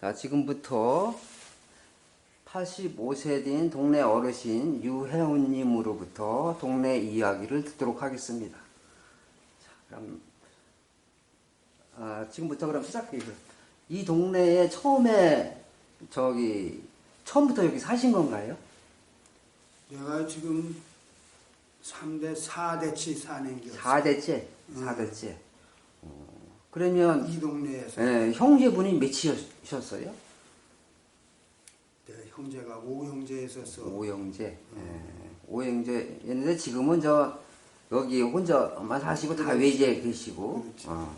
자, 지금부터 85세 된 동네 어르신 유혜훈님으로부터 동네 이야기를 듣도록 하겠습니다. 자, 그럼 아, 지금부터 그럼 시작해요. 이 동네에 처음에 저기 처음부터 여기 사신 건가요? 내가 지금 3대 4대치 사는 게 4대째, 음. 4대째. 그러면 이 동네에서 예, 형제분이 몇이셨어요? 내 형제가 오형제 있었어. 오형제. 예, 오형제였는데 지금은 저 여기 혼자만 사시고 다 그렇지. 외지에 계시고. 그렇지. 어.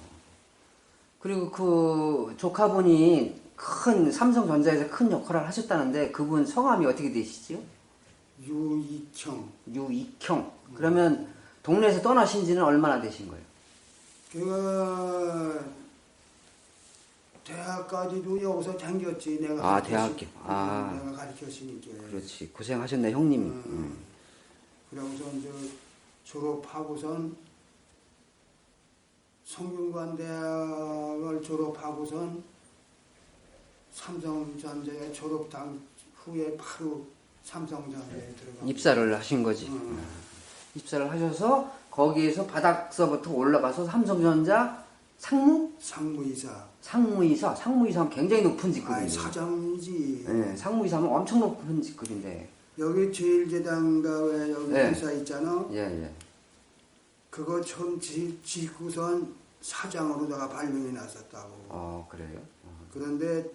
그리고 그 조카분이 큰 삼성전자에서 큰 역할을 하셨다는데 그분 성함이 어떻게 되시죠? 유익형. 유익형. 그러면 동네에서 떠나신 지는 얼마나 되신 거예요? 걔가 대학까지도 여기서 다녔지 내가 아, 대학교. 응, 아. 내가 가르쳤으니까. 그렇지. 고생하셨네, 형님이. 음. 음. 그러고서 이제 졸업하고선 성균관대학을 졸업하고선 삼성전자에 졸업당 후에 바로 삼성전자에 들어가. 입사를 하신 거지. 음. 입사를 하셔서 거기에서 바닥서부터 올라가서 삼성전자 상무 상무이사. 상무이사 상무이사면 굉장히 높은 직급이에요. 사장이지. 네, 상무이사면 엄청 높은 직급인데. 여기 제일제당가에 여기 네. 회사 있잖아. 예, 예. 그거 처음 지, 짓고선 사장으로다가 발명이 났었다고. 어, 그래요? 어, 그런데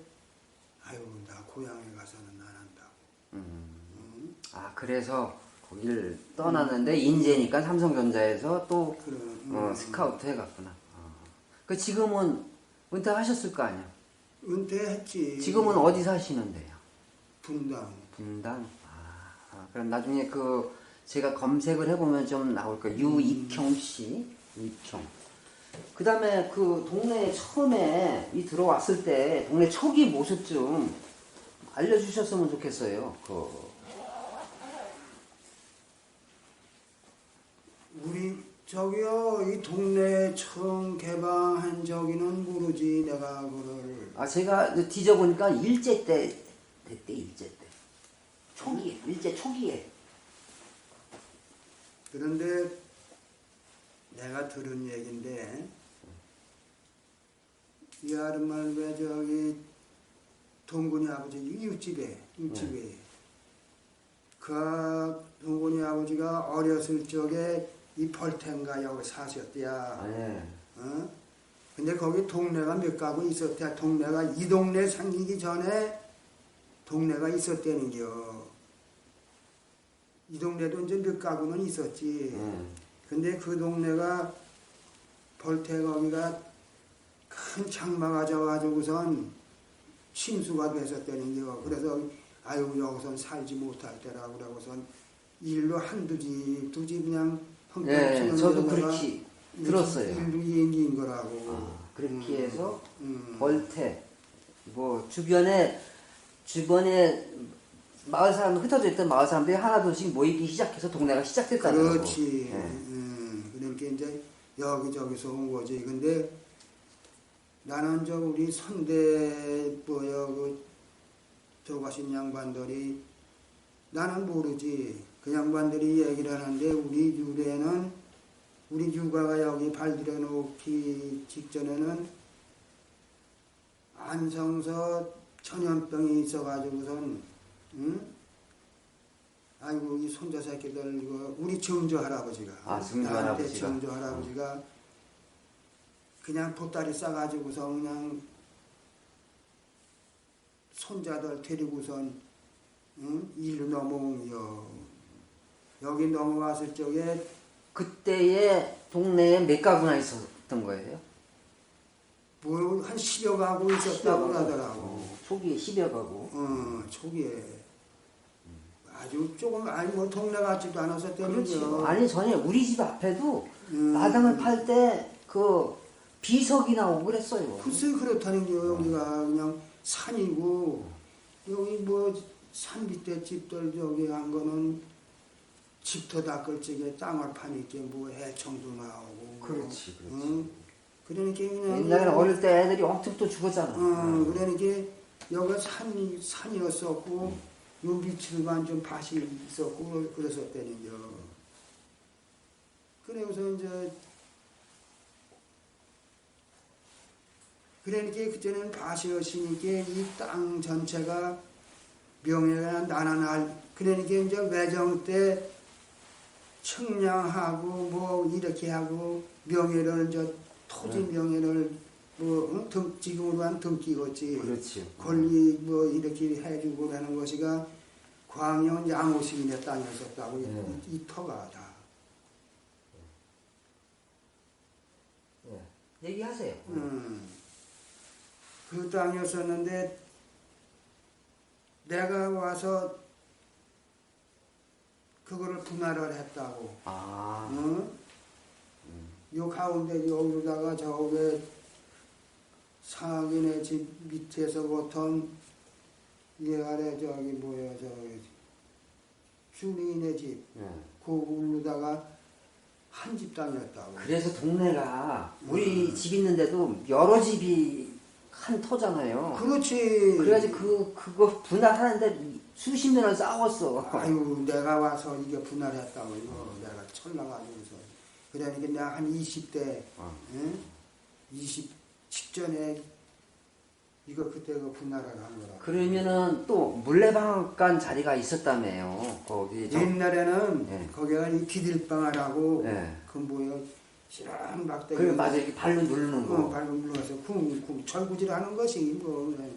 아유 나 고향에 가서는 안 한다고. 음. 응? 아, 그래서 거길 떠났는데 인재니까 삼성전자에서 또 그래. 어, 음. 스카우트 해갔구나. 어. 그 지금은 은퇴하셨을 거 아니야? 은퇴했지. 지금은 어디 사시는데요? 분당. 분당. 아, 아, 그럼 나중에 그 제가 검색을 해보면 좀 나올 거예요. 유익형 씨, 유익형. 그 다음에 그 동네에 처음에 이 들어왔을 때 동네 초기 모습 좀 알려주셨으면 좋겠어요. 그 우리 저기요 이 동네 처음 개방한 저기는 모르지 내가 그를 아, 제가 뒤져보니까 일제 때, 그때 일제 때. 초기에, 일제 초기에. 그런데 내가 들은 얘긴데 이 아름말 왜 저기 동군이 아버지 이웃집에 이웃집에 그 동군이 아버지가 어렸을 적에 이 벌탱가 여기 사셨대야 아, 예. 어? 근데 거기 동네가 몇 가구 있었대. 동네가 이 동네 생기기 전에 동네가 있었대는겨. 이 동네도 이제 몇 가구는 있었지. 음. 근데 그 동네가 벌태 거기가 큰 장마가 져가지고선 침수가 됐었대는겨. 그래서 아유 여기선 살지 못할 때라 그러고선 일로 한두 집, 두 집 그냥 예, 저도 펑펑 그렇게 들었어요. 일로 얘기인 거라고. 아, 그렇게 음. 해서 음. 벌태 뭐 주변에 주변에 마을 사람 흩어져 있던 마을 사람들이 하나둘씩 모이기 시작해서 동네가 시작됐다는 거고. 그렇지. 예. 음, 그러니까 이제 여기저기서 온 거지. 근데 나는 저 우리 선대 뭐야 그 저가신 양반들이 나는 모르지. 그 양반들이 얘기를 하는데 우리 유래는 우리 유가가 여기 발들여 놓기 직전에는 안성서 천연병이 있어가지고선 응? 아이고 이 손자 새끼들 이거 우리 정조 할아버지가 아, 나한테 할아버지가. 정조 할아버지가 그냥 보따리 싸가지고서 그냥 손자들 데리고선 응? 일로 넘어온요 여기 넘어왔을 적에 그때의 동네에 몇 가구나 있었던 거예요? 뭐한 10여 가구 있었다고 하더라고 어, 초기에 10여 가구. 어 초기에 아주 조금 아니 뭐 동네 같지도 않았을. 때는요 아니 전에 우리 집 앞에도 음. 마당을 팔 때 그 비석이 나오고 그랬어요. 글쎄 그렇다는 게 여기가 그냥 산이고 여기 뭐 산 밑에 집들 저기 한 거는 집터 닦을 적에 땅을 파니까 뭐 해청도 나오고 그렇지, 그렇지. 응? 그러니까 그냥 옛날에는 어릴 때 애들이 엄청 또 죽었잖아. 어, 그러니까 여기 산이 산이었었고 요 밑으로만 좀 밭이 있었고 그랬었다는겨. 그래서 이제 그러니까 그때는 밭이었으니까 이 땅 전체가 명예가 나나날 그러니까 이제 외정 때 측량하고 뭐 이렇게 하고 명예를 이제 토지 네. 명예를 뭐 응? 등, 지금으로 한 등기겠지 그렇지요. 권리 뭐 이렇게 해주고 하는 것이가 광영 양호시인의 땅이었었다고 네. 이, 이 터가 다. 예. 얘기하세요. 음, 그 땅이었었는데 내가 와서 그거를 분할을 했다고. 아, 응? 요 가운데 여기다가 저기 상인의 집 밑에서부터 이 아래 저기 뭐야 저기 주민의 집 예. 그 울로다가 한집 땅이었다고. 그래서 동네가 우리 집 있는데도 여러 집이 한 터잖아요. 그렇지. 그래가지고 그 그거 분할하는데 수십 년을 싸웠어. 아유 내가 와서 이게 분할했다고 이거 내가 철나가지고서 그러니까 내가 한 20대 어. 응? 20 직전에 이거 그때 그 분할을 한 거라. 그러면은 또 물레방앗간 자리가 있었다며요. 거기 저, 옛날에는 예. 거기가 이 기딜방아라고 예. 그 뭐야 실한 막대기 그래 맞아 이렇게 발로 누르는 어, 거. 발로 눌러서 쿵쿵 철구질 하는 것이 뭐. 네.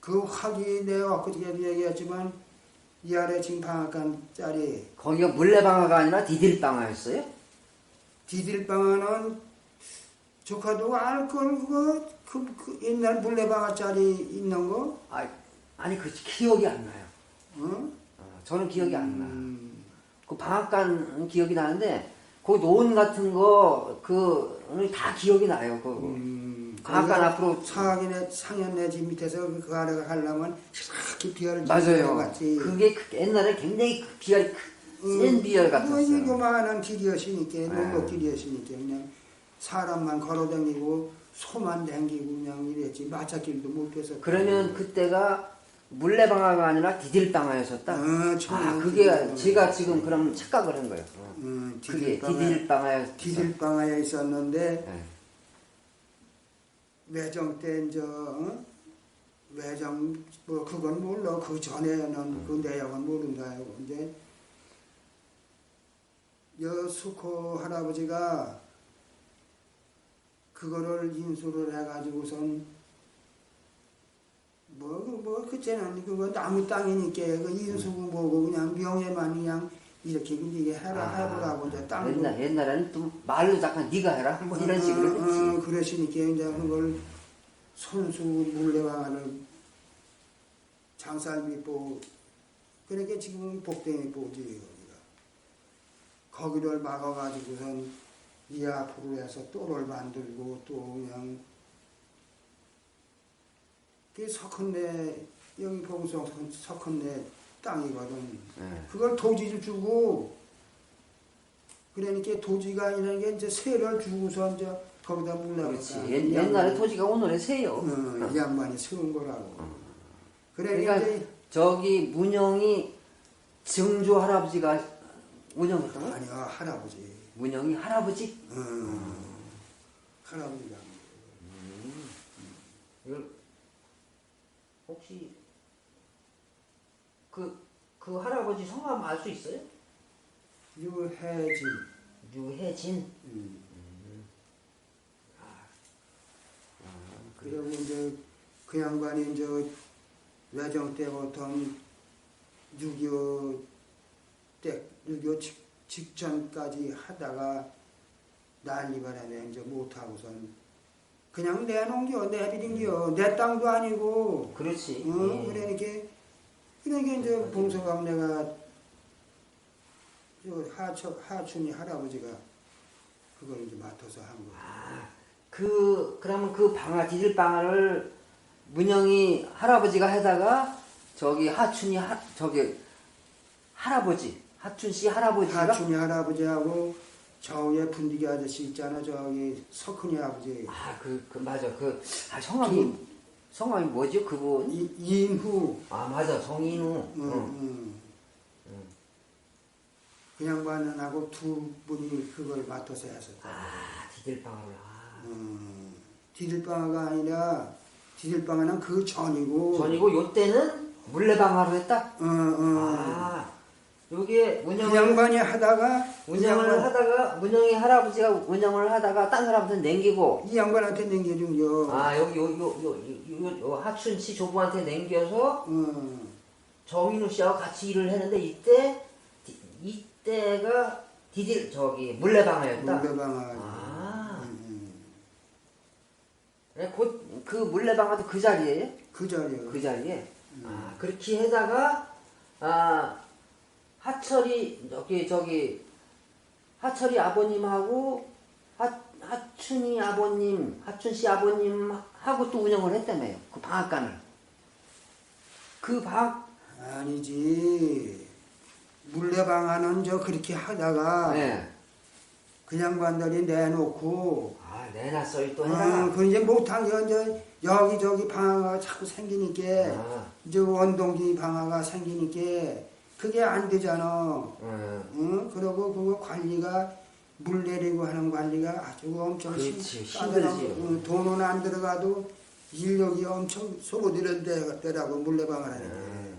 그 확이 내가 엊그저께도 얘기했지만 이 아래 지금 방앗간 짜리 거기가 물레방아가 아니라 디딜방아였어요? 디딜방아는 조카도 알걸 그거 그, 그 옛날 물레방아 짜리 있는 거 아, 아니 그 기억이 안 나요. 어? 어, 저는 기억이 안 나. 음, 그 방앗간 기억이 나는데 그 노은 같은 거그다 기억이 나요. 그 음, 거기가 앞으로 상인의 상현네 집 밑에서 그 아래가 가려면 이렇게 비열 맞아요. 같이 그게 그 옛날에 굉장히 그 비열 센 비열 같았어요. 뭐 요만한 길이었으니까 네. 농로 길이었으니까 그냥 사람만 걸어다니고 소만 댕기고 그냥 이랬지 마차길도 못 펴서 그러면 그때가 물레 방아가 아니라 디딜 방아였었다. 어, 아, 처음에 그게 디딜방아. 제가 지금 그럼 착각을 한 거예요. 어. 음, 그게 디딜방아 디딜방아였. 디딜방아에 있었는데 네. 외정 때 이제 어? 외정 뭐 그건 몰라 그 전에는 그 내용은 모른다요 근데 여수코 할아버지가 그거를 인수를 해가지고선 뭐, 뭐, 그때는 그거 나무 땅이니까 그 인수고 뭐고 그냥 명예만 그냥 이렇게 이게 해라 아, 해보라고 이제 땅도 옛날 옛날에는 또 말로 잠깐 네가 해라. 뭐 이런 식으로 어, 했지. 어, 그러시니까 이제 그걸 손수 물레방아를 장살미 보 그러니까 지금 복댕이 보지 여기가. 거기를 막아가지고선 이 앞으로 해서 또를 만들고 또 그냥 그 석헌내 여기 봉성 석헌내 땅이거든. 네. 그걸 도지를 주고 그러니까 도지가 아니라 게 이제 세를 주고서 이제 거기다 옛, 옛날에 토지가 오늘의 새요. 어, 이 양반이 세운 거라고 그러니까 그러니까 이제 저기 문영이 증조 할아버지가 문영했던 거야? 아니야 할아버지 문영이 할아버지? 어, 할아버지가 이걸 혹시 그, 그 할아버지 성함 알 수 있어요? 유해진 유해진. 음. 그리고 이제 그 양반이 이제 외정 때부터 6.25 때, 6.25 직, 직전까지 하다가 난리 바람에 이제 못하고선 그냥 내놓은겨, 내비린겨, 내 땅도 아니고, 그렇지. 어, 예. 그러니까, 그러니까 이제 저 하처, 하춘이 할아버지가 그걸 이제 맡아서 한 거예요. 아, 그 그러면 그 방아 디딜 방아를 문영이 할아버지가 해다가 저기 하춘이 하 저기 할아버지 하춘 씨 할아버지가? 하춘이 할아버지하고 저 위에 분디기 아저씨 있잖아 저기 석훈이 아버지. 아 그 그 맞아. 그 아, 성함이 성함이 뭐죠 그분? 이- 이인후 아 맞아 정인우. 음, 응. 음. 그 양반하고 두 분이 그걸 맡아서 했었다. 아 디딜방을. 아. 음, 디딜방아가 아니라 디딜방아는 그 전이고. 전이고 요 때는 물레방아로 했다. 어, 어. 아 요게 그 운영을 양반이 하다가 그 운영을 양반- 하다가 운영이 할아버지가 운영을 하다가 딴 사람한테 냉기고 이 양반한테 거. 아 여기 요요요요요 하춘 씨 조부한테 냉겨서 어, 정인우 씨하고 같이 일을 했는데 이때 디- 이때가 디딜 저기 물레방아였다. 물레방아. 아. 음, 네, 곧그 물레방아도 그 자리에 그 자리에. 그 자리에 아 그렇게 해다가 아 하철이 저기 저기 하철이 아버님하고 하 하춘이 아버님 하춘 씨 아버님하고 또 운영을 했다며요 그 방앗간을 그 방앗 아니지. 물레방아는 저 그렇게 하다가 네. 그 양반들이 내놓고 아 내놨어요 또 어, 해다가 그 이제 못한 게 이제 여기저기 방아가 자꾸 생기니까 아, 이제 원동기 방아가 생기니까 그게 안 되잖아. 음, 응? 그러고 그거 관리가 물 내리고 하는 관리가 아주 엄청 그렇지, 힘들지. 거. 응, 돈은 안 들어가도 인력이 엄청 소모되는 데- 데라고 물레방을 하는 게. 음.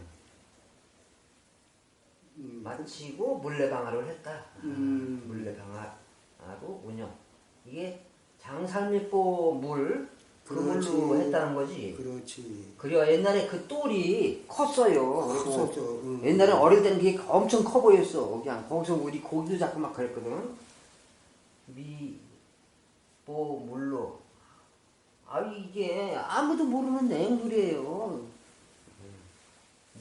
음. 마치고 물레방아를 했다 음. 물레방아하고 운영 이게 장산밀보 물 그걸로 했다는 거지 그렇지. 그래요. 옛날에 그 똘이 컸어요. 컸었죠. 응. 옛날에 어릴 때는 그게 엄청 커 보였어. 그냥 거기서 우리 고기도 잡고 막 그랬거든. 미, 보, 물로. 아, 이게 아무도 모르는 냉물이에요.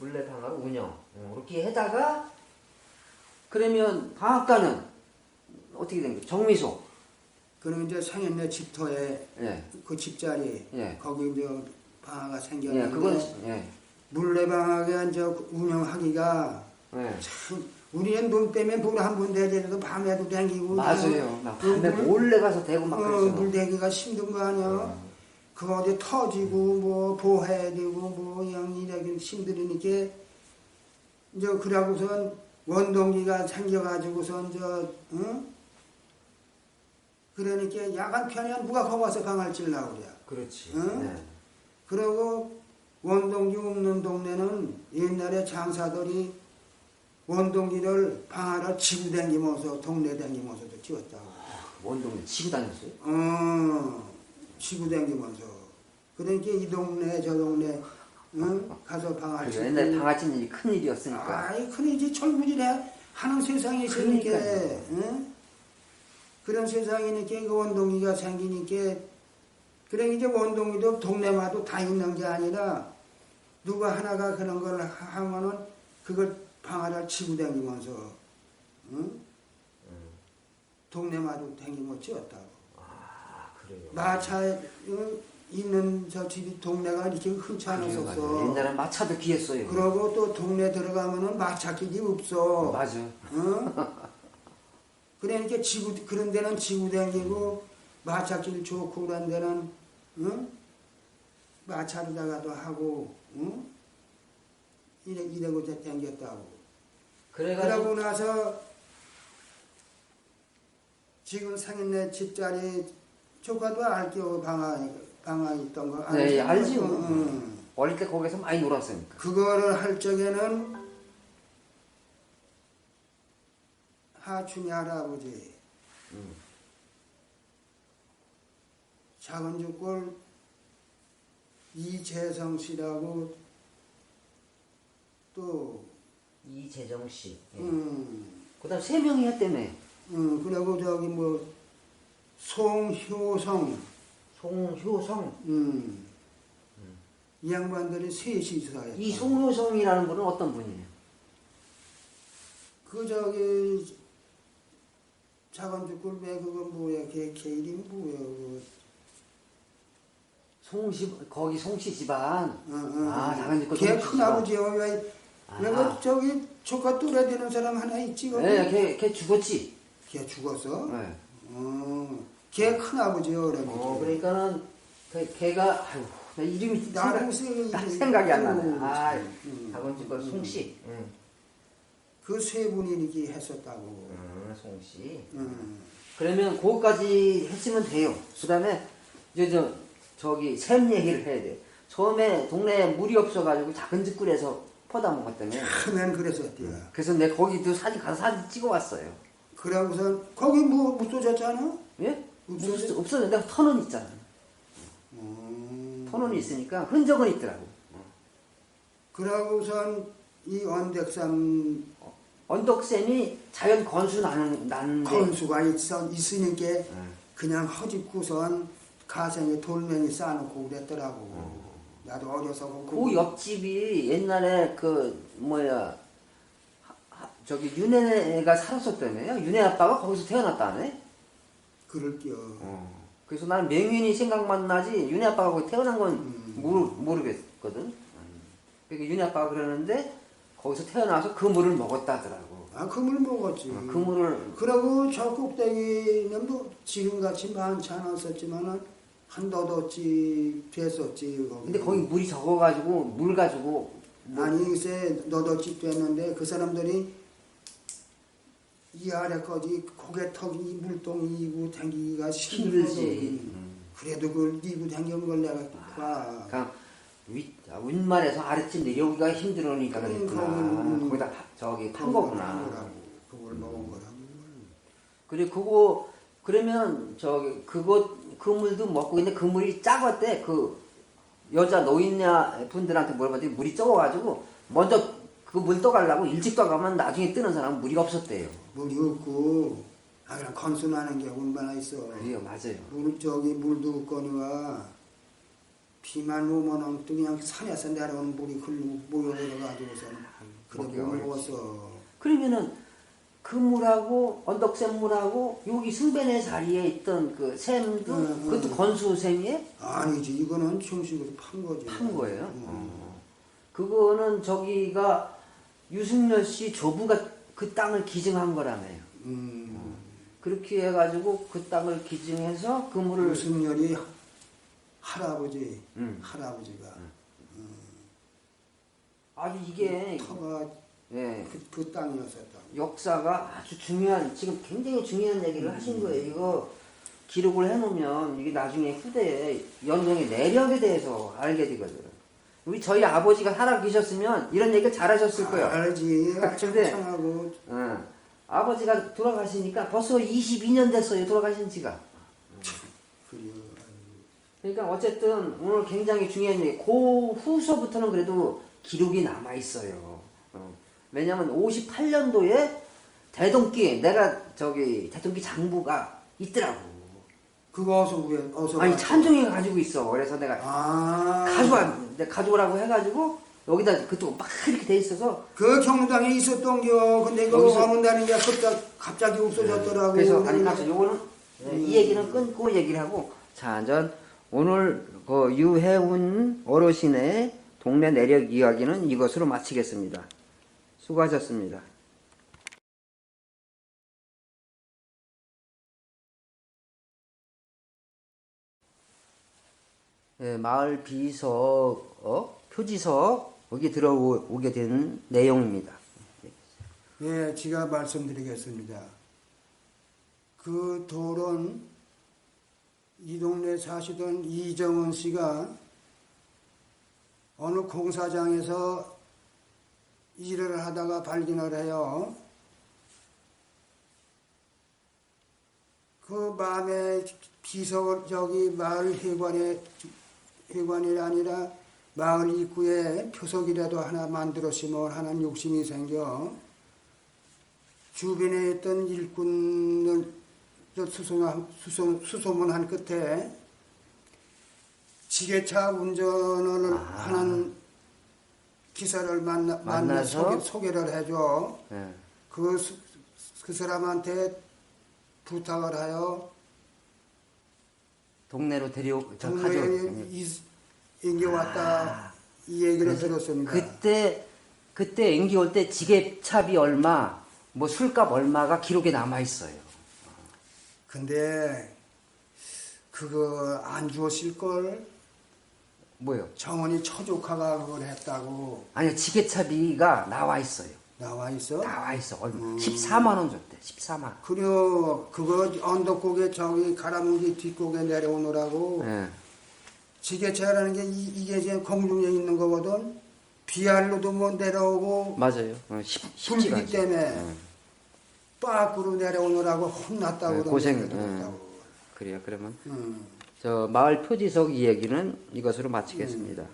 물레방아로 운영. 어, 이렇게 해다가, 그러면 방앗간은 어떻게 된 거예요? 정미소. 그럼 이제 상했네 집터에 예. 그 집자리 예. 거기 이제 방아가 예, 생겼는데 그건, 예. 물레방아가 이제 운영하기가 예. 참 우리는 눈 때문에 물한번 대더라도 밤에도 댕기고 맞아요. 나그 밤에 물- 몰래 가서 대고 막 어, 그랬어. 물 대기가 힘든 거 아니야 그거 어디 터지고 뭐 보해야 되고 뭐 그냥 이래기 힘들으니까 이제 그러고선 원동기가 생겨가지고선 저 응? 그러니까 야간 편에 누가 거기 와서 방을 찔라고 그래 그렇지. 응? 네. 그리고 원동기 없는 동네는 옛날에 장사들이 원동기를 방아를 치고 다니면서 동네 다니면서도 지었다고. 원동네 치고 다녔어요. 어, 치고 다니면서. 그러니까 이 동네 저 동네 응? 가서 방아. 치고. 옛날에 방아ጭ는 일이 큰 일이었으니까. 아이 그러지 철부지래 하는 세상이 있으니까. 응? 그런 세상이니까 그 원동기가 생기니까 그래 이제 원동기도 동네마다 다 있는 게 아니라 누가 하나가 그런 걸 하- 하면은 그걸 방아를 치고 다니면서 응? 동네마다 다니면서 지었다고 아 그래요. 마차에 응? 있는 저 집이 동네가 이렇게 흔치. 않았었어 옛날에 마차도 귀했어요. 그러고 또 동네 들어가면은 마차길이 없어 맞아. 어? 그러니까 지구 그런 데는 지구 다니고 마차길 좋고 그런 데는 응? 마차로다가도 하고 응? 이래 이래고 다녔다고. 그래가지고 그러고 나서 지금 상인네 집자리 조카도 알게요 방아 방아 있던 거. 네, 알지? 알지요. 응, 응. 어릴 때 거기서 많이 놀았으니까. 그거를 할 적에는 하춘이 할아버지 음. 작은 죽골 이재성 씨라고 또 이재정 씨. 예. 음, 그다음 세 명이 했다며. 음, 그리고 저기 뭐 송효성 송효성. 음, 이 양반들이 셋이서 했다. 이 송효성이라는 분은 어떤 분이에요? 그 저기 작은 죽골 왜 그거 뭐야 걔, 걔 이름이 뭐야 그 송씨 거기 송씨 집안. 어, 어. 아, 작은 죽골 걔 송씨 큰아버지요. 왜, 아. 내가 저기 조카 또래 되는 사람 하나 있지. 거기? 네, 걔, 걔 죽었지. 걔 죽었어? 네. 어, 걔 큰아버지요. 그러면. 어, 그러니까는 걔, 걔가 아유 나 이름이 나도 생각, 생각이 안 나네. 음, 아, 음. 박원진 거 송씨. 응. 그세 분이 이렇게 했었다고. 음, 송씨. 음. 그러면 그거까지 했으면 돼요. 그 다음에, 이제 저, 저기, 샘 얘기를 해야 돼. 처음에 동네에 물이 없어가지고 작은 집굴에서 퍼다 먹었다며. 크면 그랬었대요. 그래서 내 거기도 사진 가서 사진 찍어왔어요. 그러고서 거기 뭐 묻어졌잖아. 예? 없어져? 없어, 없어졌는데 터는 있잖아. 음. 터는 있으니까 흔적은 있더라고. 그러고선 이 언덕산 언덕샘이 자연 건수 나는, 나는데. 건수가 있어 있으니까 응. 그냥 허집구선 가생에 돌멩이 쌓아놓고 그랬더라고. 나도 어려서 그 옆집이 옛날에 그 뭐야 하- 저기 윤혜가 살았었다며요. 윤혜 아빠가 거기서 태어났다네. 그럴게요. 그래서 나는 명윤이 생각만 나지 윤혜 아빠가 거기 태어난 건 음. 모르, 모르겠거든. 그러니까 윤혜 아빠가 그러는데 거기서 태어나서 그 물을 먹었다더라고. 아 그물 먹었지. 그 물을 그러고 저 꼭대기는 뭐 지금같이 많지 않았었지만은 한 너도지 됐었지. 거기. 근데 거기 물이 적어가지고 물 가지고 뭐- 아니 글쎄 너도지 됐는데 그 사람들이 이 아래까지 고개턱이 물동이 이고 댕기기가 힘들지. 힘들지. 그래도 그걸 이고 댕긴 걸 내가 봐. 그냥 윗 아, 윗말에서 아래쯤 내려오기가 힘들으니까 음, 그랬구나. 거기, 음. 거기다 파- 저기 판 거구나. 그걸 먹은 거라고. 그래 그거 그러면 저기 그거 그 물도 먹고 근데 그 물이 작았대 그 여자 노인네 분들한테 물어봤더니 물이 적어가지고 먼저 그 물 떠가려고 일찍 떠가면 나중에 뜨는 사람은 물이 없었대요. 물이 없고 아 그냥 건수나는 게 얼마나 있어. 그래요 맞아요. 물 저기 물도 없거니와 비만 또 그냥 산에서 내려오는 물이 글로 모여내려가지고서 그래 어렵지. 먹었어. 그러면은 그 물하고 언덕샘 물하고 여기 승변의 자리에 있던 그 샘도 음, 그것도 음. 건수샘이에요? 아니지 이거는 정식으로 판 거지. 판 거예요? 음. 어. 그거는 저기가 유승열 씨 조부가 그 땅을 기증한 거라며요. 음. 그렇게 해가지고 그 땅을 기증해서 그 물을 유승열이 할아버지 음. 할아버지가 아주 이게 터가 예, 그, 그 땅이었었다. 역사가 아주 중요한 지금 굉장히 중요한 얘기를 하신 거예요. 이거 기록을 해놓으면 이게 나중에 후대에 연동의 내력에 대해서 알게 되거든. 우리 저희 아버지가 살아 계셨으면 이런 얘기를 잘하셨을 거예요. 알지. 근데- 창하고 응. 아버지가 돌아가시니까 벌써 22년 됐어요. 돌아가신 지가. 그러니까 어쨌든 오늘 굉장히 중요한 얘기. 그 후서부터는 그래도 기록이 남아 있어요. 어. 왜냐면 58년도에 대동기 내가 저기 대동기 장부가 있더라고. 그거 어서 왜 어서 아니 가- 찬종이가 가지고 있어. 그래서 내가 아 가져와 내가 가져오라고 해가지고 여기다 그또 막 이렇게 돼 있어서 그 경로당에 있었던 겨. 근데 그거 거기서- 어느 날인가 갑자기, 갑자기 없어졌더라고. 그래서 아니 가서 요거는 네, 음. 이 얘기는 끊고 얘기를 하고 자, 전 오늘 그 유해운 어르신의 동네 내력 이야기는 이것으로 마치겠습니다. 수고하셨습니다. 예, 마을 비서 어? 표지서 여기 들어오게 된 내용입니다. 예, 제가 말씀드리겠습니다. 그 돌은 이 동네 사시던 이정은 씨가 어느 공사장에서 일을 하다가 발견을 해요. 그 마음에 비서 저기 마을 회관에 회관이 아니라 마을 입구에 표석이라도 하나 만들었으면 하는 욕심이 생겨 주변에 있던 일꾼을 수소문, 수소, 수소문한 끝에 지게차 운전을 아. 하는 기사를 만나, 만나 만나서? 소개, 소개 를 해줘. 예. 그, 수- 그 사람한테 부탁을 하여 동네로 데려 저 동네에 옮겨왔다 아. 이 얘기를 들었습니다. 그때 그때 앵기 올 때 지게차비 얼마, 뭐 술값 얼마가 기록에 남아 있어요. 근데 그거 안 주었을 걸 뭐요? 정원이 처조카가 그걸 했다고 아니요, 지게차비가 나와 있어요. 나와 있어. 나와 있어. 얼마? 음. 14만 원 줬대. 14만 원. 그리고 그거 언덕곡에 저기 가라문기 뒷곡에 내려오느라고 예. 지게차라는 게 이, 게 이제 공중에 있는 거거든. 비알로도 뭐 내려오고 맞아요. 어, 쉽, 쉽지가 불기 않죠. 때문에 예. 빠꾸로 내려오느라고 혼났다고 네, 고생, 그랬다고. 그래요. 그러면 음. 저 마을 표지석 이야기는 이것으로 마치겠습니다.